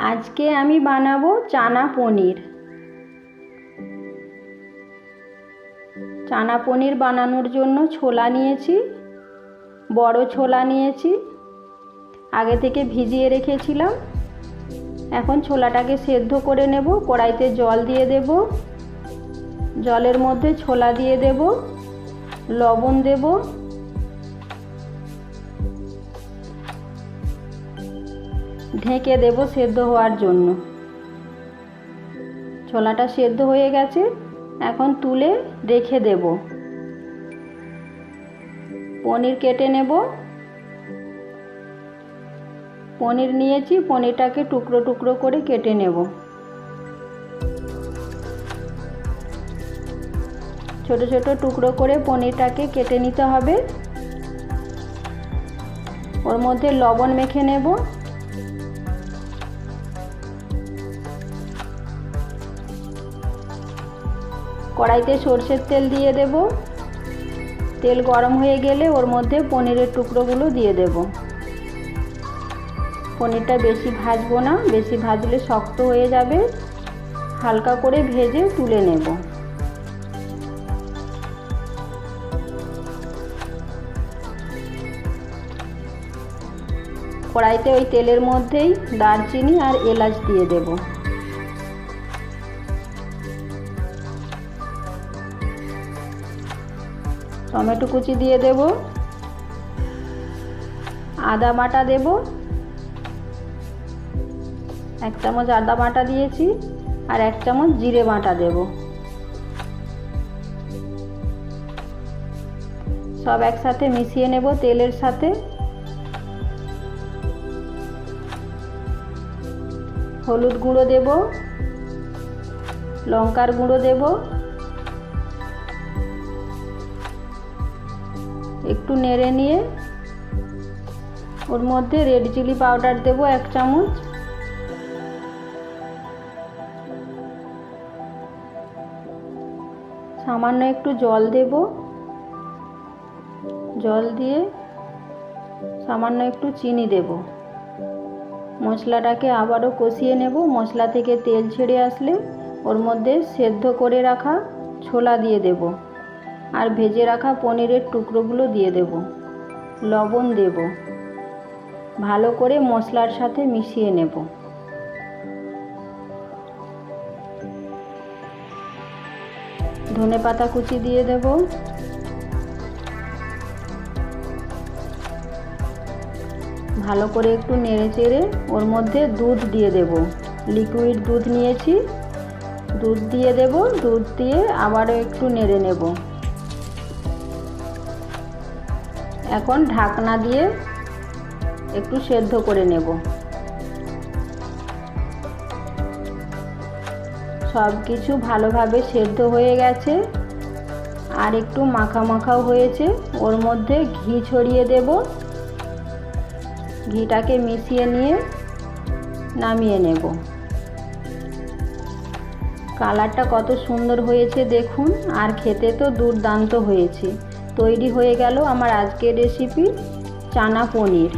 আজকে আমি বানাবো চানা পনির। চানা পনির বানানোর জন্য ছোলা নিয়েছি, বড় ছোলা নিয়েছি, আগে থেকে ভিজিয়ে রেখেছিলাম। এখন ছোলাটাকে সেদ্ধ করে নেব, কড়াইতে জল দিয়ে দেব, জলের মধ্যে ছোলা দিয়ে দেব, লবণ দেব ঢেকে দেব সেদ্ধ হওয়ার জন্য। ছোলাটা সেদ্ধ হয়ে গেছে, এখন তুলে রেখে দেব। পনির কেটে নেব। পনির নিয়েছি, পনিরটাকে টুকরো টুকরো করে কেটে নেব। ছোট ছোট টুকরো করে পনিরটাকে কেটে নিতে হবে। ওর মধ্যে লবণ মেখে নেব। কড়াইতে সর্ষের তেল দিয়ে দেব। তেল গরম হয়ে গেলে ওর মধ্যে পনিরের টুকরোগুলো দিয়ে দেব। পনিরটা বেশি ভাজবো না, বেশি ভাজলে শক্ত হয়ে যাবে। হালকা করে ভেজে তুলে নেব। কড়াইতে ওই তেলের মধ্যেই দারচিনি আর এলাচ দিয়ে দেব। টমেটো কুচি দিয়ে দেব। আদা বাটা দেব। এক চামচ আদা বাটা দিয়েছি আর এক চামচ জিরে বাটা দেব। সব একসাথে মিশিয়ে নেব তেলের সাথে। হলুদ গুঁড়ো দেব। লঙ্কার গুঁড়ো দেব। একটু নেড়ে নিয়ে ওর মধ্যে রেড চিলি পাউডার দেব এক চামচ। সামান্য একটু জল দেব। জল দিয়ে সামান্য একটু চিনি দেব। মশলাটাকে আবারও কষিয়ে নেব। মশলা থেকে তেল ছেড়ে আসলে ওর মধ্যে সেদ্ধ করে রাখা ছোলা দিয়ে দেব। আর ভেজে রাখা পনিরের টুকরোগুলো দিয়ে দেব। লবণ দেব। ভালো করে মশলার সাথে মিশিয়ে নেব। ধনে পাতা কুচি দিয়ে দেব। ভালো করে একটু নেড়ে চেড়ে ওর মধ্যে দুধ দিয়ে দেব। লিকুইড দুধ নিয়েছি। দুধ দিয়ে দেব। দুধ দিয়ে আবারও একটু নেড়ে নেব। এখন ঢাকনা দিয়ে একটু সেদ্ধ করে নেব। সব কিছু ভালোভাবে সেদ্ধ হয়ে গেছে আর একটু মাখা মাখাও হয়েছে। ওর মধ্যে ঘি ছড়িয়ে দেব। ঘিটাকে মিশিয়ে নিয়ে নামিয়ে নেব। কালারটা কত সুন্দর হয়েছে দেখুন। আর খেতে তো দুর্দান্ত হয়েছে। তৈরি হয়ে গেল আমার আজকের রেসিপি চানা পনির।